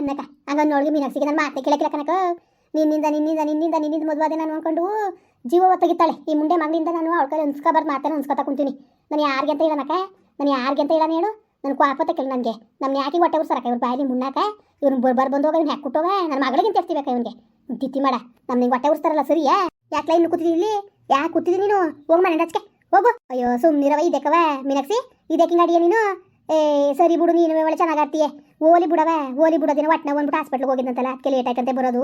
ಅನ್ನಕ ಹಂಗ ನೋಡಿದ್ರೆ ಮೀನಾಕ್ಷಿಗೆ ನನ್ನ ಮಾತೆ ಕೇಳಕ್ಕಿಲ್ಲ ಕನಕ ನಿನ್ನಿಂದ ನಿನ್ನಿಂದ ನಿನ್ನಿಂದ ನಿನ್ನಿಂದ ಮದುವಾದೆ ನಾನು ಅನ್ಕೊಂಡು ಜೀವ ತೆಗಿತಾಳೆ ಈ ಮುಂಡೆ ಮಗಳಿಂದ ನಾನು ಅವಳ ಕೈ ಅನ್ಸ್ಕೊಬಾರ್ದು ಮಾತೇನ ಅನ್ಸ್ಕೊತಾ ಕುಂತೀನಿ. ನಾನು ಯಾರಿಗೆ ಅಂತ ಹೇಳನಕ ನಾನು ಯಾರಿಗೆ ಅಂತ ಹೇಳೋಣ ಹೇಳು? ನನ್ನ ಕ್ವಾಪತ್ತೆ ಕೇಳಿ ನನಗೆ. ನಮ್ಮ ಯಾಕೆ ಹೊಟ್ಟೆ ಉರ್ಸರಕ ಇವ್ರ ಬಾಯಲ್ಲಿ ಮುನ್ನಾಕ ಇವ್ನು ಬರ್ ಬಂದೋಗ ಇವ್ನು ಹ್ಯಾಕ್ ಕುಟ್ಟೋಗ? ನನ್ನ ಮಗಳಿಗಿಂತ ಇರ್ತೀಬೇಕ ಇವನಿಗೆ. ತಿತ್ತಿ ಮಾಡ. ನಮ್ಮ ನಿಂಗೆ ಹೊಟ್ಟೆ ಉರ್ಸ್ತಾರಲ್ಲ ಸರಿಯಾ ಯಾಕೆ ಇನ್ನು ಕೂತಿದ್ದೀನಿ ಇಲ್ಲಿ? ಯಾಕೆ ಕೂತಿದ್ದೀನಿ ನೀನು? ಹೋಗಿ ಮನೆ ಹೋಗು. ಅಯ್ಯೋ ಸುಮ್ಮನಿರವ ಇದಕ್ಕವ ಮೀನಾಕ್ಷಿ ಇದಕ್ಕೆ ಅಡಿಯ ನೀನು? ಏ, ಸರಿ ಬಿಡು, ನೀನು ಒಳ್ಳೆ ಚೆನ್ನಾಗಿರ್ತೀಯ ಓಲಿ ಬಿಡವ ಓಲಿ ಬಿಡೋದಿನ ಒಟ್ಟನ ಒಂದ್ಬಿಟ್ಟು ಹಾಸ್ಪಿಟ್ಲ್ಗೆ ಹೋಗಿದ್ದಂತಲ್ಲ ಅದಕ್ಕೆ ಲೇಟ್ ಆಯ್ತಂತೆ ಬರೋದು.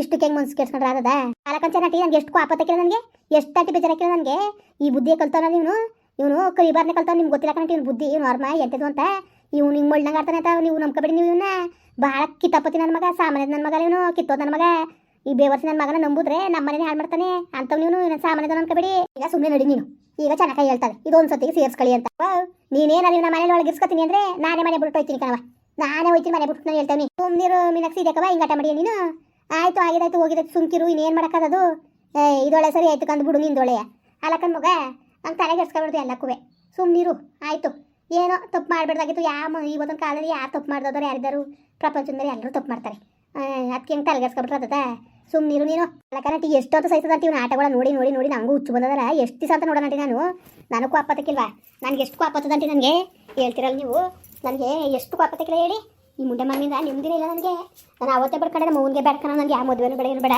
ಇಷ್ಟಕ್ಕೆ ಹೆಂಗೆ ಮನ್ಸು ಕೆಡ್ಸ್ಕೊಂಡ್ರೆ ಆದದ? ಕಾಲಕಂಚ ನಟಿ ನನಗೆ ಎಷ್ಟು ಆಪತ್ತಕ್ಕಿಲ್ಲ ನನಗೆ, ಎಷ್ಟು ತಾಟಿ ಬೇಜಾರಾಕಿಲ್ಲ ನನಗೆ. ಈ ಬುದ್ಧಿ ಕಲ್ತಾನ ಇವನು ಇವನು ಕೈಬಾರ್ನೆ ಕಲ್ತಾವ ನಿಮ್ಗೆ ಗೊತ್ತಿಲ್ಲ ಕಣಟಿ, ಇವ್ನು ಬುದ್ಧಿ, ಇವ್ನು ಅರ್ಮ ಎಂತದು ಅಂತ. ಇವ್ನು ಹಿಂಗೆ ಮಳ್ಳಂಗೆ ಆಡ್ತಾನೆ ಅಂತ, ನೀವು ನಂಬ್ಕೊಬೇಡಿ ನೀವು ಇವನ್ನ ಭಾಳ ಕಿತ್ತಾಪತಿ ನನ್ನ ಮಗ, ಸಾಮಾನ್ಯದ ನನ್ನ ಮಗ, ಇವನು ಕಿತ್ತೋದ ನನ್ನ ಮಗ. ಈ ಬೇವರ್ಸ್ ನನ್ನ ಮಗನ ನಂಬುದ್ರೆ ನಮ್ಮ ಮನೇನೆ ಹಾಳು ಮಾಡ್ತಾನೆ. ಅಂತವ್ ನೀನು ನನ್ನ ಸಾಮಾನ್ಯದ ಅನ್ಕೋಬೇಡಿ. ಈಗ ಸುಮ್ಮನೆ ನಡಿ ನೀನು. ಈಗ ಚೆನ್ನಾಗಿ ಹೇಳ್ತಾರೆ. ಇದೊಂದು ಸತಿಗೆ ಸೇರಿಸ್ಕೊಳ್ಳಿ ಅಂತ. ನೀನೇನ ನಿನ್ನ ಮನೇಲಿ ಒಳಗೆ ಇರ್ಸ್ಕೊತೀನಿ ಅಂದ್ರೆ ನಾನೇ ಮನೆ ಬಿಟ್ಟು ಹೋಯ್ತೀನಿ ಕಣವ ನಾನೇ ಹೋಯ್ತೀನಿ ಮನೆ ಬಿಟ್ಟು ನಾನು ಹೇಳ್ತೇನೆ ಸುಮ್ಮನಿರು ಮೀನಾಕ್ಷಿ ಇದಕ್ಕವ ಹಿಂಗಾಟ ಮಾಡಿ ನೀನು. ಆಯ್ತು, ಆಗಿದಾಯ್ತು, ಹೋಗಿದಾಯ್ತು, ಸುಮ್ಕಿರು, ಇನ್ನೇನು ಮಾಡಕ್ಕದು ಏ ಇದೊಳೆ ಸರಿ ಆಯ್ತು ಕಂದು ಬಿಡು ನಿಂದೊಳೆಯ ಅಲಕ್ಕನ್ ಮಗ ಹಂಗೆ ತಲೆಗೆ ಎಡ್ಸ್ಕೊಬಿಡ್ದು ಎಲ್ಲಕ್ಕೂ ನೀರು ಆಯ್ತು. ಏನೋ ತಪ್ಪು ಮಾಡಬೇಡ್ದಾಗಿತ್ತು ಯಾವ ಇವತ್ತೊಂದು ಕಾಲದಲ್ಲಿ ಯಾರು ತಪ್ಪು ಮಾಡ್ದವ್ರು ಯಾರಿದ್ದಾರು? ಮೇಲೆ ಎಲ್ಲರೂ ತಪ್ಪು ಮಾಡ್ತಾರೆ. ಅದಕ್ಕೆ ಹೆಂಗೆ ತಲೆಗೆಡ್ಸ್ಕೊಬಿಟ್ರದ ಸುಮ್ಮನಿರು ನೀನು. ಅಲ್ಲಕನಟಿ ಎಷ್ಟೊತ್ತು ಸಹಿತದಂತ ಇವನು ಆಟಗಳ ನೋಡಿ ನೋಡಿ ನೋಡಿ ನಂಗೂ ಹುಚ್ಚು ಬಂದದಲ್ಲ. ಎಷ್ಟು ದಿವಸ ಅಂತ ನೋಡೋಣಂಟಿ ನಾನು. ನನಗೂ ಆಪತ್ತಕ್ಕಿಲ್ವಾ ನನಗೆ ಎಷ್ಟು ಆಪತ್ತದಂಟಿ ನನಗೆ? ಹೇಳ್ತಿರಲ್ಲ ನೀವು? ನನಗೆ ಎಷ್ಟು ಆಪತ್ತಕ್ಕಿಲ್ಲ ಹೇಳಿ. ಈ ಮುಂಡೆ ಮಮ್ಮಿಂದ ನಿಮ್ದಿನ ಇಲ್ಲ ನನಗೆ. ನಾನು ಅವತ್ತೇ ಬಡ್ಕೊಂಡೆ ನಮ್ಮ ಅವ್ನಿಗೆ ಬೇಡ್ಕೊಂಡು ನನಗೆ ಯಾವ ಮದುವೆನೂ ಬೇಡ ಬೇಡ.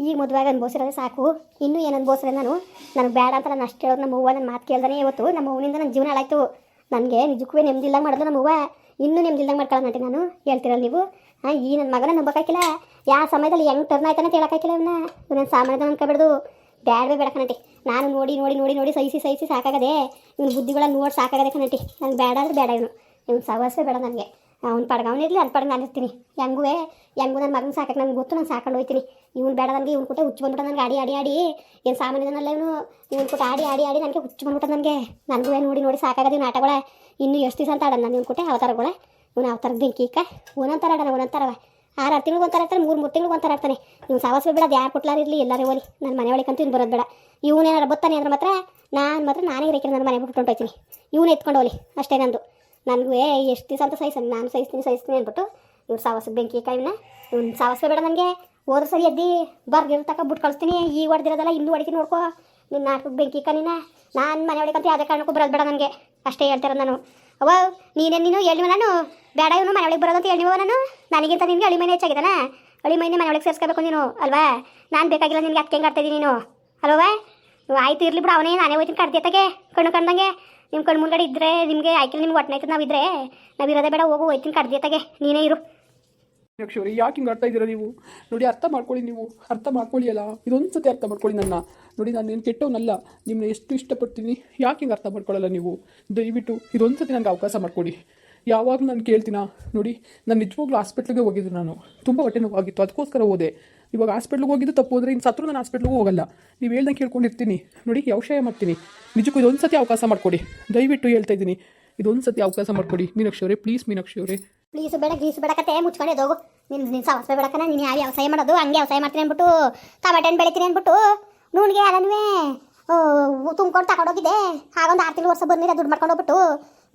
ಈಗ ಮದುವೆಗೆ ಅನ್ಬೋಸಿರೋದೇ ಸಾಕು. ಇನ್ನೂ ಏನು ಅನುಭವಿಸಿದೆ ನಾನು? ನನಗೆ ಬೇಡ ಅಂತ ನಾನು ಅಷ್ಟು ಹೇಳೋದು ನಮ್ಮ ಹೂವು ನನ್ನ ಮಾತು ಕೇಳ್ದಾನೆ ಇವತ್ತು ನಮ್ಮ ಹೂವಿನಿಂದ ನನ್ನ ಜೀವನ ಹಾಳಾಯ್ತು. ನನಗೆ ನಿಜಕ್ಕೂ ನೆಮ್ಮದಿಲ್ದಂಗೆ ಮಾಡೋದು ನಮ್ಮ ಹೂವು ಇನ್ನೂ ನೆಮ್ಮದಿಲ್ದಂಗೆ ಮಾಡ್ಕೊಳ್ಳೋಣ ನಾನು. ಹೇಳ್ತಿರಲ್ಲ ನೀವು? ಹಾಂ, ಈ ನನ್ನ ಮಗನ ನಂಬಕ್ಕಾಕಿಲ್ಲ ಯಾವ ಸಮಯದಲ್ಲಿ ಹೆಂಗೆ ಟರ್ನ್ ಆಯ್ತಾನೆ ಅಂತ ಹೇಳಕ್ಕಾಕಿಲ್ಲ ಇವನ್ನ ಇವನ. ಸಾಮಾನ್ಯದ ಅನ್ಕೊಬಿಡ್ದು. ಬ್ಯಾಡವೇ ಬೇಡ ಕಣಟಿ. ನಾನು ನೋಡಿ ನೋಡಿ ನೋಡಿ ನೋಡಿ ಸಹಿಸಿ ಸಹಿಸಿ ಸಾಕಾಗದೆ ಇವ್ನ ಬುದ್ಧಿಗಳನ್ನ ನೋಡಿ ಸಾಕಾಗದೆ ಕಣಟಿ. ನಂಗೆ ಬೇಡ ಅಂದ್ರೆ ಬೇಡ ಇವನು. ಇವ್ನು ಸವಾಸೇ ಬೇಡ ನನಗೆ. ಅವ್ನು ಪಡ್ಗ ಇರಲಿ ಅಲ್ಲಿ ಪಡ್ಗ ನಾನು ಇರ್ತೀನಿ. ಹೆಂಗೂ ಹೆಂಗೂ ನನ್ನ ಮಗನ ಸಾಕಕ್ಕೆ ನನಗೆ ಗೊತ್ತು, ನಾನು ಸಾಕೊಂಡು ಹೋಗ್ತೀನಿ ಇವ್ನು ಬೇಡ ನನಗೆ, ಇವ್ನು ಕೂಟ ಹುಚ್ಚು ಬಂದ್ಬಿಟ್ಟ ನನಗೆ ಆಡಿ ಆಡಿ ಆಡಿ. ಏನು ಸಾಮಾನ್ಯದನಲ್ಲ ಇವನು. ಇವ್ನು ಕೂಟ ಆಡಿ ಆಡಿ ಆಡಿ ನನಗೆ ಹುಚ್ಚು ಬಂದ್ಬಿಟ್ಟ ನನಗೆ. ನನಗೂ ನೋಡಿ ನೋಡಿ ಸಾಕಾಗದೆ ಇವ್ನ ಆಟಗಳ. ಇನ್ನೂ ಎಷ್ಟು ದಿವಸ ಅಂತ ಆಡೋಣ ನಾನು ಇವ್ನು ಕೊಟ್ಟೆ ಅವತಾರಗಳ? ಇವ್ನು ಅವತಾರ ಬೆಂಕಿ ಇಕ್ಕ? ಒಂದೊಂಥರ ಆಡೋಣ ಒಂದೊಂಥರವ ಆರು ತಿಂಗಳಿಗೆ ಒಂಥರ ಆಡ್ತಾನೆ ಮೂರು ಮೂರು ತಿಂಗಳು ಒಂಥರ ಆಡ್ತಾನೆ ನೀವು ಸಾವಸ್ ಬೇಡ ಅದು ಯಾರು ಕೊಟ್ಲಾರ ಇರಲಿ ಎಲ್ಲರೂ ಹೋಲಿ. ನನ್ನ ಮನೆ ಒಳಗಂತೂ ಇನ್ನು ಬರೋದು ಬೇಡ. ಇವನೇನಾರು ಬತ್ತಾನೆ ಅಂದ್ರೆ ಮಾತ್ರ ನಾನು ಮಾತ್ರ ನಾನೇ ರೇಖೆ ನನ್ನ ಮನೆ ಬಿಟ್ಟು ಹೊಂಟೋಯ್ತೀನಿ. ಇವನೇ ಎತ್ಕೊಂಡು ಹೋಲಿ, ಅಷ್ಟೇ ನಂದು. ನನಗೂ ಎಷ್ಟು ದಿವಸ ಅಂತ ಸಹಿಸ್ತಾನೆ ನಾನು ಸಹಿಸ್ತೀನಿ ಸಹಿಸ್ತೀನಿ ಅಂದ್ಬಿಟ್ಟು ಇವ್ರು ಸಾವಸ ಬೆಂಕಿ ಕಾಯಿನ, ಇವ್ನು ಸಾವಸ ಬೇಡ ನನಗೆ. ಹೋದ್ರೆ ಸರಿ ಎದ್ದಿ ಬರ್ದಿರೋ ತಕ ಬಿಟ್ಟು ಕಳಿಸ್ತೀನಿ. ಈ ಹೊಡೆದಿರೋದಲ್ಲ ಇನ್ನೂ ಹೊಡಿತೀನಿ ನೋಡ್ಕೋ. ನಿನ್ನ ನಾಟಕ ಬೆಂಕಿ ಕನಿನ ನಾನು ಮನೆ ಒಳಗಂತ ಯಾವುದೇ ಕಾರಣಕ್ಕೂ ಬರೋದು ಬೇಡ ನನಗೆ. ಅಷ್ಟೇ ಹೇಳ್ತಾರೆ ನಾನು. ಅವ ನೀನೇ ನೀನು ಎಳ್ಳಿ ನಾನು ಬೇಡ ಇವನು ಮನೆ ಒಳಗೆ ಬರೋದಂತ ಎಳ್ಳಿವ ನಾನು ನನಗಿಂತ ನಿನಗೆ ಅಳಿ ಮನೆ ಹೆಚ್ಚಾಗಿದ್ದಾನ? ಅಳಿ ಮನೆ ಮನೆ ಒಳಗೆ ಸೇರಿಸ್ಕೋಬೇಕು ನೀನು, ಅಲ್ವಾ? ನಾನು ಬೇಕಾಗಿಲ್ಲ ನಿನಗೆ ಅದಕ್ಕೆ ಹೆಂಗೆ ಆಡ್ತಾ ಇದ್ದೀನಿ ನೀನು? ಅಲ್ವಾ ಆಯ್ತು ಇರ್ಲಿ ಬಿಡು, ಅವನೇ ನಾನೇ ಹೋಯ್ತೀನಿ ಕಡ್ದಿಯತ್ತಾಗೆ ಕಣ್ಣು ಕಂಡಂಗೆ ನಿಮ್ಮ ಕಣ್ಣು ಮುಂದ್ಗಡೆ ಇದ್ದರೆ ನಿಮಗೆ ಆಯ್ಕೆ ನಿಮ್ಗೆ ಒಟ್ಟನಾಯ್ತು ನಾವು ಇದ್ರೆ ನಾವು ಇರೋದೇ ಬೇಡ, ಹೋಗು, ಹೋಯ್ತೀನಿ ಕಡ್ದಿಯತ್ತಾಗೆ ನೀನೇ ಇರು. ಅಕ್ಷರಿ ಯಾಕೆ ಹಿಂಗೆ ಆಡ್ತಾ ಇದ್ದೀರಾ ನೀವು? ನೋಡಿ, ಅರ್ಥ ಮಾಡ್ಕೊಳ್ಳಿ ನೀವು. ಅರ್ಥ ಮಾಡ್ಕೊಳ್ಳಿ ಅಲ್ಲ ಇದೊಂದು ಸತಿ ಅರ್ಥ ಮಾಡ್ಕೊಳ್ಳಿ ನನ್ನ. ನೋಡಿ, ನಾನು ಏನು ಕೆಟ್ಟವನಲ್ಲ. ನಿಮ್ಮನ್ನ ಎಷ್ಟು ಇಷ್ಟಪಡ್ತೀನಿ? ಯಾಕೆ ಹಿಂಗೆ ಅರ್ಥ ಮಾಡ್ಕೊಳ್ಳಲ್ಲ ನೀವು? ದಯವಿಟ್ಟು ಇದೊಂದು ಸತಿ ನನಗೆ ಅವಕಾಶ ಮಾಡಿಕೊಡಿ. ಯಾವಾಗ ನಾನು ಕೇಳ್ತೀನ? ನೋಡಿ, ನಾನು ನಿಜವಾಗ್ಲೂ ಹಾಸ್ಪಿಟ್ಲಿಗೆ ಹೋಗಿದ್ದು ನಾನು. ತುಂಬ ಹೊಟ್ಟೆ ನೋವಾಗಿತ್ತು ಅದಕ್ಕೋಸ್ಕರ ಹೋದೆ. ಇವಾಗ ಹಾಸ್ಪಿಟ್ಲಿಗೆ ಹೋಗಿದ್ದು ತಪ್ಪು ಹೋದರೆ ಇನ್ನು ಸತ್ರು ನಾನು ಹಾಸ್ಪಿಟ್ಲಿಗೆ ಹೋಗಲ್ಲ. ನೀವು ಹೇಳ್ದಂಗೆ ಕೇಳ್ಕೊಂಡಿರ್ತೀನಿ. ನೋಡಿ ಯಾವಶಯ ಮಾಡ್ತೀನಿ. ನಿಜಕ್ಕೂ ಇದೊಂದು ಸತಿ ಅವಕಾಶ ಮಾಡಿಕೊಡಿ. ದಯವಿಟ್ಟು ಹೇಳ್ತಾ ಇದ್ದೀನಿ. ಇದೊಂದು ಸತಿ ಅವಕಾಶ ಮಾಡಿಕೊಡಿ. ಮೀನಾಕ್ಷಿ ಅವರೇ ಪ್ಲೀಸ್ ಮೀನಾಕ್ಷಿ ಅವರೇ. ಪ್ಲೀಸ್ ಬೇಡ ಗೀಸ್ ಬೇಡಕತ್ತೆ ಕತೆ ಮುಚ್ಕೊಂಡೆ ಹೋಗು ನಿನ್ ನಿನ್ನ ಸಮಸ್ಯೆ ಬೇಡಕನ ನೀನು ಯಾವ ವ್ಯವಸಾಯ ಮಾಡೋದು, ಹಂಗೆ ವ್ಯವಸಾಯ ಮಾಡ್ತೀನಿ ಅಂದ್ಬಿಟ್ಟು, ಟಮಾಟೆ ಹಣ್ಣು ಬೆಳಿತೀನಿ ಅಂದ್ಬಿಟ್ಟು, ನೂನಿಗೆ ಅದನ್ನೇ ತುಂಬ್ಕೊಂಡು ತಗೊಂಡೋಗಿದ್ದೆ. ಹಾಗೊಂದು ಆರು ತಿಂಗಳು ವರ್ಷ ಬಂದಿರ ದುಡ್ಡು ಮಾಡ್ಕೊಂಡು ಹೋಗ್ಬಿಟ್ಟು.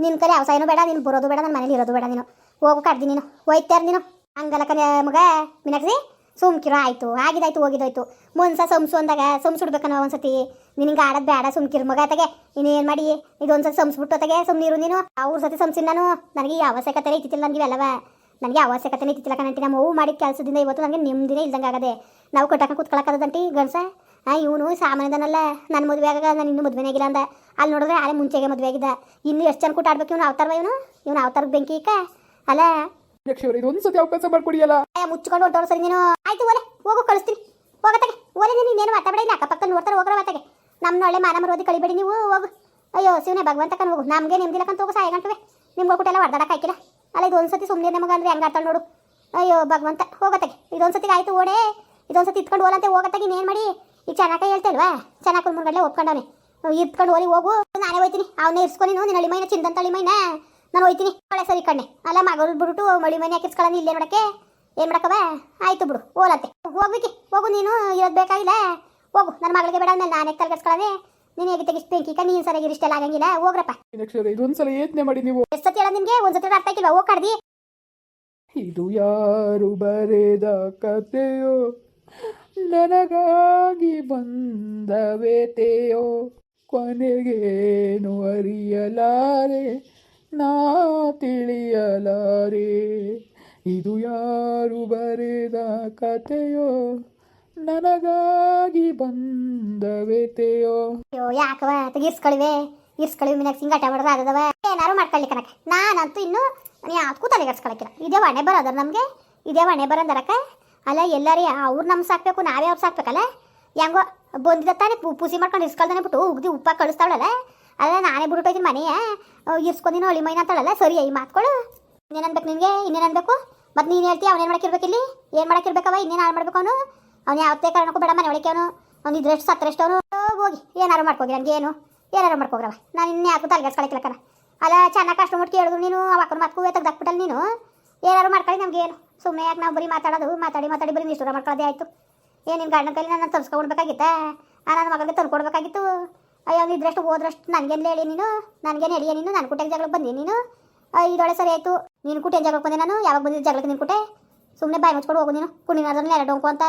ನಿನ್ನ ಕರೆ ವ್ಯವಸಾಯನೂ ಬೇಡ, ನೀನು ಬರೋದು ಬೇಡ ನನ್ನ ಮನೇಲಿ ಇರೋದು ಬೇಡ ನೀನು. ಹೋಗು ಕಡ್ದಿ ನೀನು ಹೋಯ್ತಾರ ನೀನು. ಹಂಗಲ್ಲ ಕನೆ ಮಗ, ಮೀನಾಕ್ಷಿ. ಸುಮ್ಕಿರೋ ಆಯ್ತು ಆಗಿದಾಯ್ತು ಹೋಗಿದಾಯ್ತು. ಮುನ್ಸ ಸಂಸು ಅಂದಾಗ ಸಂಸುಡ್ಬೇಕನ್ನೋ ಒಂದ್ಸತಿ. ನಿನಗೆ ಆಡೋದು ಬೇಡ ಸುಮ್ಕಿರ್ ಮಗ ತಗೆ ಇನ್ನೇನು ಮಾಡಿ? ಇದೊಂದ್ಸತಿ ಸಂಸ್ಬಿಟ್ಟು ತಗೆ ಸುಮ್ಮನಿರು ನೀನು. ಅವ್ರ ಸತಿ ಸಂಸಿನ ನಾನು. ನನಗೆ ಈ ಅವಶ್ಯಕತೆ ಇತ್ತಿಲ್ಲ ನನಗೆ ಇವೆಲ್ಲವ. ನನಗೆ ಅವಶ್ಯಕತೆ ಇತ್ತಿಲ್ಲ ಕಣಂಟಿ. ನಮ್ಮ ಅವು ಮಾಡಿದ ಕೆಲಸದಿಂದ ಇವತ್ತು ನನಗೆ ನೆಮ್ಮದಿನೇ ಇಲ್ದಂಗೆ ಆಗದೆ. ನಾವು ಕಟ್ಟಕ ಕೂತ್ಕೊಳಕ್ಕದಂಟಿ ಗಣಸ ಹಾಂ ಇವನು ಸಾಮಾನ್ಯದನಲ್ಲ. ನನ್ನ ಮದುವೆ ಆಗ ನಾನು ಇನ್ನೂ ಮದುವೆನೇ ಆಗಿಲ್ಲ ಅಂದ. ಅಲ್ಲಿ ನೋಡಿದ್ರೆ ಆಳೆ ಮುಂಚೆಗೆ ಮದುವೆ ಆಗಿದ್ದ. ಇನ್ನು ಎಷ್ಟು ಜನ ಕೂಟ ಆಡ್ಬೇಕು ಇವನು ಅವತಾರವ ಇವನು? ಇವನು ಅವತಾರ ಬೆಂಕಿ ಅಲ್ಲ? ಇದೊಂದು ಸತಿ ಅವಕಾಶ ಮಾಡಿಕೊಡಿಯಲ್ಲ ಮುಚ್ಕೊಂಡು ಹೊಂಟೋರು ಸರಿ ನೀನು. ಆಯ್ತು ಓಲೆ, ಹೋಗು, ಕಳಿಸ್ತೀನಿ. ಹೋಗತ್ತಾಗೆ. ಓಲೆ, ನೀನು ಇನ್ನೇನು ಮಾತಾಡಬೇಡಿ, ಇಲ್ಲ ಅಕ್ಕಪಕ್ಕ ನೋಡ್ತಾರೆ, ಹೋಗ್ರ ಮಾತಾಗೆ. ನಮ್ಮ ಒಳ್ಳೆ ಮಾನ ಮರೋದಿ ಕಳಿಬೇಡಿ ನೀವು, ಹೋಗು. ಅಯ್ಯೋ, ಶಿವನೇ, ಭಗವಂತ ಕಣ್ ಹೋಗು. ನಮಗೆ ನೆಮ್ಮದಿಲ್ಲಕ್ಕಂತ ಹೋಗು ಸಾಯ ಗಂಟುವೆ ನಿಮ್ಗೆ ಹೋಗ್ಬಿಟ್ಟೆಲ್ಲ ಹೊಡೆದಾಡಕ್ಕೆ ಹಾಕಿಲ್ಲ ಅಲ್ಲ ಇದೊಂದು ಸತಿ ಸುಮ್ಮನೆ ನಮಗೆ ಅಂದ್ರೆ ಹೆಂಗೆ ಆಡ್ತಾಳೆ ನೋಡು. ಅಯ್ಯೋ, ಭಗವಂತ, ಹೋಗತ್ತಾಗೆ. ಸತಿಗೆ ಆಯ್ತು ಓಡೆ ಇದೊಂದ್ಸತಿ ಇತ್ಕೊಂಡು ಓಲಂತೆ ಹೋಗತ್ತಾಗಿ, ಇನ್ನೇನು ಮಾಡಿ? ಈಗ ಚೆನ್ನಾಗಿ ಹೇಳ್ತೇಲ್ವಾ ಚೆನ್ನಾಗಿ ಮುರ್ಗಡ್ಲೆ ಒಪ್ಕೊಂಡವನೆ. ಇತ್ಕೊಂಡು ಓಲಿ ಹೋಗು. ನಾನೇ ಹೋಯ್ತೀನಿ. ಅವನೇ ಇರ್ಸ್ಕೊಂಡು ನೀನು, ನಿನ್ನ ಅಳಿಮೈನ ಚಿಂದಂತ ಅಳಿಮೈನ ನಾನು ಹೋಯ್ತೀನಿ. ಒಳ್ಳೆ ಸರಿ ಕಣ್ಣೆ. ಅಲ್ಲ, ಮಗಳು ಬಿಡ್ಬಿಟ್ಟು ಮಳಿ ಮನೆ ಹಾಕಿಸ್ಕೊಳ್ಳೋದು ಇಲ್ಲೇ ನೋಡಕ್ಕೆ ಏನು ಮಾಡಕ್ಕವ ಆಯ್ತು ಬಿಡು ಓಲತ್ತೆ ಹೋಗ್ಬಿಕ್ಕಿ ಹೋಗು ನೀನು ಇರೋದು ಬೇಕಾಗಿಲ್ಲ. ಹೋಗು ನನ್ನ ಮಗಳಿಗೆ ಬೇಡ ಮೇಲೆ ನಾನೇ ತಲೆಗೆಸ್ಕೊಳ್ಳೋದೆ ನೀನು ಹೇಗೆ ತೆಗಿಸ್ ಬೆಂಕಿಕ ನೀನು ಸರಿಯಾಗಿ ಇಷ್ಟೆಲ್ಲ ಆಗಂಗಿಲ್ಲ ಹೋಗ್ರಪ್ಪ. ಇದೊಂದ್ಸಲ ಯೋಚನೆ ಮಾಡಿ ನೀವು. ಎಷ್ಟು ಸತಿ ನಿಮ್ಗೆ ನಿಮಗೆ ಒಂದು ಸತಿ ಅರ್ಥ ಆಗಿಲ್ವಾ? ಹೋಗಿ ಕಡ್ದಿ. ಇದು ಯಾರು ಬರೆದ ಕತೆಯೋ ನನಗಾಗಿ ಬಂದ ವ್ಯತೆಯೋ ಕೊನೆಗೇನು ಅರಿಯಲಾರೆ? ನಾ ತಿಳಿಯಲಾರೆ? ಇದು ಯಾರು ಬರೆದ ಕಥೆಯೋ? ನನಗಾಗಿ ಬಂದವೆತೆಯೋ ಅಯ್ಯೋ ಯಾಕವ ಇರ್ಸ್ಕೊಳಿವೆ ಇರ್ಸ್ಕೊಳಿವಿ ಮಿನಾಗ ಸಿಂಗಾಟ ಮಾಡೋದು ಆಗದವ ಏನಾರು ಮಾಡ್ಕೊಳ್ಳಿ ಕನಕ ನಾನಂತೂ ಇನ್ನು ಯಾವ್ದಕ್ಕೂ ತಲೆಗೆಡ್ಸ್ಕೊಳಕಿಲ್ಲ ಇದೇ ಹೊಣೆ ಬರೋದ್ರ ನಮಗೆ. ಇದೇ ಹೊಣೆ ಬರೋದರಕ ಅಲ್ಲ, ಎಲ್ಲಾರಿ ಅವ್ರು ನಮ್ಮ ಸಾಕ್ಬೇಕು, ನಾವೇ ಅವ್ರು ಸಾಕ್ಬೇಕಲ್ಲ? ಹೆಂಗೋ, ಬಂದಿದ್ದ ತಾನೆ ಪುಸಿ ಮಾಡ್ಕೊಂಡು ಇರ್ಸ್ಕೊಳ್ತಾನೆ ಬಿಟ್ಟು ಉಗ್ದಿ ಉಪ್ಪ ಕಳಿಸ್ತಾವಳಲ್ಲ? ಅಲ್ಲ, ನಾನೇ ಬಿಟ್ಬಿಟ್ಟೋಯ್ತೀನಿ ಮನೆಯ. ಇರ್ಸ್ಕೊಂಡಿನ ಹೊಳಿ ಮೈನ ಅಂತಾಳಲ್ಲ? ಸರಿ ಈ ಮಾತ್ಗಳು ಇನ್ನೇನು ಅನ್ಬೇಕು ನಿನಗೆ? ಇನ್ನೇನು ಅನ್ಬೇಕು? ಮತ್ತು ನೀನು ಹೇಳ್ತೀಯ ಅವನೇನು ಮಾಡಕ್ಕಿರ್ಬೇಕು ಇಲ್ಲಿ? ಏನು ಮಾಡಕ್ಕಿರ್ಬೇಕವ ಇನ್ನೇನು ಹಾಳು ಮಾಡ್ಬೇಕು ಅವನು? ಅವ್ನು ಯಾವತ್ತೇ ಕಾರಣಕ್ಕೂ ಬೇಡ, ಮನೆ ಒಳಕ್ಕೆ ಅವನು. ಅವ್ನು ಇದ್ರೆಷ್ಟು ಸತ್ತರೆಷ್ಟು ಅವನು. ಹೋಗಿ, ಏನಾರು ಮಾಡ್ಕೋಗಿ ನನಗೆ ಏನು? ಏನಾರು ಮಾಡ್ಕೋಗ್ರವ? ನಾನು ಇನ್ನೇ ಯಾಕೂ ತಲೆಗೆಡ್ಸ್ಕೊಳಕಿಲ್ಲ ಕಣ. ಅಲ್ಲ, ಚೆನ್ನಾಗಿ ಕಷ್ಟ ಮುಟ್ಟಿ ಹೇಳಿದ್ರು ನೀನು ಅವಕ್ಕನ ಮಾತು ತೆಗ್ದಾಕ್ಬಿಟ್ಟಲ್ಲ ನೀನು? ಏನಾರು ಮಾಡ್ಕೊಳ್ಳಿ ನಮ್ಗೆ ಏನು? ಸುಮ್ಮನೆ ಯಾಕೆ ನಾವು ಬರೀ ಮಾತಾಡೋದು, ಮಾತಾಡಿ ಮಾತಾಡಿ ಬರೀ ನಿಷ್ಠೂರ ಮಾಡ್ಕೊಳ್ಳೋದೇ ಆಯಿತು. ಏನು ನಿನ್ನ ಗಾರ್ಡನ್ ಕೈಲಿ ನಾನು ತರ್ಸ್ಕೊಡ್ಬೇಕಾಗಿತ್ತಾ ನನ್ನ ಮಗಳಿಗೆ ತಂದ್ಕೊಡ್ಬೇಕಾಗಿತ್ತು. ಅಯ್ಯೋ, ಅವ್ನು ಇದ್ರಷ್ಟು ಹೋದ್ರಷ್ಟು ನನಗೇನು ಹೇಳಿ ನೀನು? ನನಗೇನು ಹೇಳಿ ನೀನು? ನನ್ನ ಕುಟೆಗೆ ಜಗಳಕ್ಕೆ ಬಂದಿ ನೀನು? ಇದೊಳೆ ಸರಿ ಆಯ್ತು. ನೀನು ಕುಟೆ ಜಗಳಕ್ಕೆ ಬಂದೆ ನಾನು, ಯಾವಾಗ ಬಂದಿದ್ದೆ ಜಗಳಕ್ಕೆ ನೀನು ಕುಟೆ? ಸುಮ್ಮನೆ ಬಾಯಿ ಮುಚ್ಕೊಂಡು ಹೋಗು ನೀನು. ಕುಣಿನಾದ್ರಲ್ಲಿ ಎರಡು ಡೊಂಕು ಅಂತ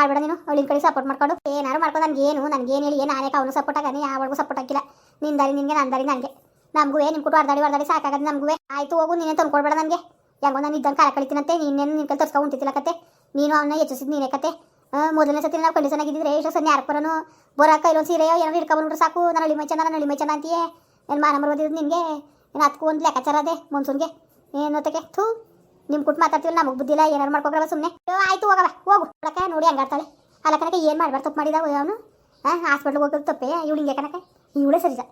ಆಡ್ಬೇಡ ನೀನು. ಅವಳಿನ ಕಡೆ ಸಪೋರ್ಟ್ ಮಾಡ್ಕೊಂಡು. ಏನಾರು ಮಾಡ್ಕೊಂಡು ನನಗೆ ಏನು ನನಗೆ ಏನು ಹೇಳಿ, ಏನು ನಾನೇ ಅವನು ಸಪೋರ್ಟ್ ಆಗಿ ಯಾವಾಗೂ ಸಪೋರ್ಟ್ ಹಾಕಿಲ್ಲ. ನಿನ್ನ ದಾರಿ ನಿನಗೆ ನನ್ನ ದಾರಿ ನನಗೆ. ನಮಗೂ ನಿಮ್ಮ ಕುಟು ಅರ್ಧಾಡಿ ಅರ್ದಾಡಿ ಸಾಕಾಗದು ನಮಗೂ ಆಯಿತು ಹೋಗು, ನೀನೇ ತಂದ್ಕೊಡ್ಬೇಡ ನನಗೆ. ಯಾವಾಗ ನಾನು ಇದ್ದಂಗೆ ಕಾಲ ಕಳಿತೀನಂತೆ. ನೀನೇನು ನಿನ್ನ ಕೈ ತರ್ಸ್ಕೊಂಡು ಕತೆ. ನೀನು ಅವನ್ನ ಹೆಚ್ಚಿಸಿದ್ ನೀನೇ ಕತೆ. ಮೊದಲನೇ ಸತಿ ನಾವು ಕಂಡೀಷನ್ ಆಗಿದ್ದರೆ ಎಷ್ಟು ಸಣ್ಣ ಯಾರು ಬರೋನು ಬರೋ ಕೈಲೊಂದು ಸೀರೆಯೋ ಏನೋ ಹಿಡ್ಕೊಂಡ್ಬಿಟ್ರೆ ಸಾಕು. ನಾನು ಹಳ್ಳಿ ಮೈಚಂದ ನಾನು ಹಳ್ಳಿ ಮೈಚಂದ ಅಂತೀಯೇ. ಏನು ಮಾನ ಬಂದಿದ್ದು ನಿನಗೆ? ಏನು ಅದಕ್ಕೂ ಒಂದು ಲೆಕ್ಕಾಚಾರ ಅದೇ ಮನ್ಸೂನ್ಗೆ. ಏನೋತಕ್ಕೆ ಥೂ ನಿಮ್ಮ ಕುಟ್ ಮಾತಾಡ್ತೀವಿ ನಮಗೆ ಬುದ್ಧಿಲ್ಲ ಏನಾರು ಮಾಡ್ಕೊಗ್ರವ ಸುಮ್ಮನೆ ಆಯ್ತು ಹೋಗವ ಹೋಗು. ಅಳಕ ನೋಡಿ ಹಂಗಾಡ್ತಾಳೆ ಅಲ್ಲ ಕನಕ ಏನು ಮಾಡ್ಬಾರ್ದು ತಪ್ಪು ಮಾಡಿದ ಅವನು? ಹಾಸ್ಪಿಟ್ಲ್ಗೆ ಹೋಗಿ ತಪ್ಪೇ? ಇವಳು ಹಿಂಗೆ ಕನಕ ಇವಳೇ ಸರಿದ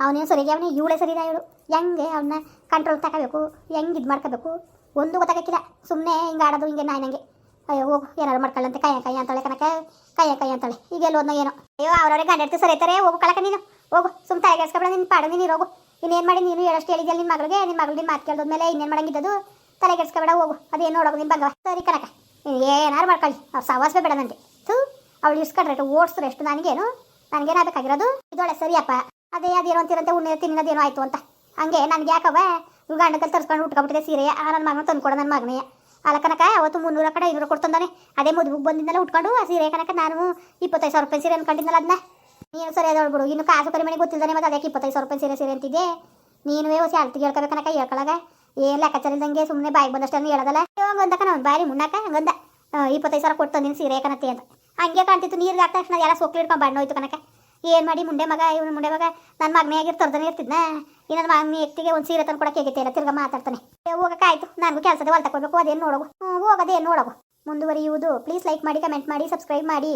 ಅವನೇನು ಸರಿಗೆ ಅವನೇ? ಇವಳೇ ಸರಿದ ಇವಳು? ಹೆಂಗೆ ಅವನ್ನ ಕಂಟ್ರೋಲ್ ತಗೋಬೇಕು ಹೆಂಗೆ ಇದು ಮಾಡ್ಕೋಬೇಕು? ಒಂದು ಗೊತ್ತಾಗಕ್ಕಿಲ್ಲ. ಸುಮ್ಮನೆ ಹಿಂಗೆ ಆಡೋದು, ಹಿಂಗೆ ನಾನು ನಂಗೆ ಅಯ್ಯೋ, ಹೋಗು, ಏನಾರು ಮಾಡ್ಕೊಳ್ಳಂತೆ ಕೈಯ ಕೈ ಅಂತಾಳೆ ಕನಕ ಕೈಯ ಕೈ ಅಂತಾಳೆ. ಈಗ ಎಲ್ಲೋದ್ನ ಏನೋ. ಅಯ್ಯೋ ಅವ್ರವ್ರಿಗೆ ಗಂಡ ಇರ್ತೀವಿ ಸರಿ ಐತಾರೆ ಹೋಗು ಕಳಕ ನೀನು. ಹೋಗು ಸುಮ್ಮ ತಲೆಗೆಡ್ಸ್ಕೊಬೇಡ ನಿನ್ನ ಪಾಡು, ನೀನು ಹೋಗು. ಇನ್ನೇನು ಮಾಡಿ ನೀನು ಹೇಳಷ್ಟು ಹೇಳಿದ್ಯಲ್ಲ ನಿಮ್ಮ ಮಗಳಿಗೆ? ನಿಮ್ಮ ಮಗಳು ನಿನ್ನ ಮಾತು ಕೇಳಿದ್ಮೇಲೆ ಇನ್ನೇನು ಮಾಡಂಗಿದ್ದದು? ತಲೆಗೆಡ್ಸ್ಕೊಬೇಡ ಹೋಗು. ಅದೇನು ನೋಡೋದು ನಿಮ್ಮ ಬಗ್ಗೆ ಸರಿ ಕನಕ ನೀನು ಏನಾರು ಮಾಡ್ಕೊಳ್ಳಿ. ಅವ್ರು ಸವಾಸವೇ ಬೇಡ ನನಗೆ ಥೂ, ಅವಳು ಇಸ್ಕೊಂಡ್ರೆ ಓಡಿಸ್ರು ಎಷ್ಟು ನನಗೇನು? ನನಗೇನಾಗಬೇಕಾಗಿರೋದು? ಇದೊಳೆ ಸರಿಯಪ್ಪ. ಅದೇ ಅದೇನೋ ಅಂತಿರಂತೆ, ಉಣ್ಣೆ ತಿನ್ನೋದೇನೋ ಆಯಿತು ಅಂತ. ಹಂಗೆ, ನನಗೆ ಯಾಕವ ಇವ್ ಗಂಡಕಲ್ಲಿ ತರಿಸ್ಕೊಂಡು ಉಟ್ಕೊಬಿಟ್ಟಿದೆ ಸೀರೆ. ಆ ನನ್ನ ಮಗನ ತಂದು ಕೊಡ ನನ್ನ ಮಗನೇ. ಅಲ್ಲ ಕನಕ ಅವತ್ತು ಮುನ್ನೂರ ಕಡೆ ಐನೂರು ಕೊಡ್ತಂದಾನೆ. ಅದೇ ಮದುವೆಗೆ ಬಂದಿದ್ದೆಲ್ಲ ಉಟ್ಕೊಂಡು ಆ ಸೀರೆ ಕನಕ ನಾನು ಇಪ್ಪತ್ತೈದು ಸಾವಿರ ರೂಪಾಯಿ ಸೀರೆ ಅನ್ಕೊಂಡಿದ್ದಲ್ಲ ಅದನ್ನ ನೀನು ಸರಿ ಅದ ಬಿಡು. ಇನ್ನು ಕಾಸು ಕರಿಮಣಿ ಗೊತ್ತಿಲ್ಲದೆ ಮತ್ತೆ ಅದಕ್ಕೆ ಇಪ್ಪತ್ತೈದು ಸಾವಿರ ರೂಪಾಯಿ ಸೀರೆ ಸೀರೆ ಅಂತಿದ್ದೆ ನೀನು ಹೊಸ ಅಳ್ತಿಗೆ ಹೇಳ್ಕೋಬೇಕನಕ ಕನಕ ಹೇಳ್ಕೊಳಗ. ಏನ್ ಲೆಕ್ಕಾಚಾರದಂಗೆ ಸುಮ್ಮನೆ ಬಾಯಿಗೆ ಹೇಳದಲ್ಲ? ಇವಾಗ ಒಂದಕ್ಕ ನಾನು ಬಾರಿ ಮುನ್ನಾಕ? ಹಂಗಂದ ಇಪ್ಪತ್ತೈದು ಸಾವಿರ ಕೊಟ್ಟು ತಂದಿನಿ ಸೀರೆ ಕಣತಿ ಅಂತ. ಹಂಗೆ ಕಾಣ್ತಿತ್ತು, ನೀರಿಗೆ ಹಾಕ್ತಾ ತಕ್ಷಣ ಎಲ್ಲ ಸೊಕ್ಲು ಇಟ್ಕೊಂಡು ಬಣ್ಣ ಹೋಯ್ತು ಕನಕ ಏನು ಮಾಡಿ ಮುಂಡೆ ಮಗ, ಇವನು ಮುಂಡೆ ಮಗ? ನನ್ನ ಮಗನೇ ಆಗಿರ್ ತರ್ದನೇ ಇರ್ತಿದ್ನ? ಈ ನನ್ನ ಮಗನ ಎತ್ತಿಗೆ ಒಂದು ಸೀರೆ ತಂದು ಕೊಡಕ್ಕೆ ಹೇಗಿತ್ತೆ ಇಲ್ಲ ತಿರ್ಗ ಮಾತಾಡ್ತಾನೆ. ಹೋಗಕ್ಕಾಯ್ತು ನನಗೂ ಕೆಲಸದ ಹೊಲ್ತಕೊಳ್ಬೇಕು ಅದೇನು ನೋಡೋಗು? ಹೋಗೋದೇನು ನೋಡೋಗು? ಮುಂದುವರಿಯುವುದು. ಪ್ಲೀಸ್ ಲೈಕ್ ಮಾಡಿ, ಕಮೆಂಟ್ ಮಾಡಿ, ಸಬ್ಸ್ಕ್ರೈಬ್ ಮಾಡಿ.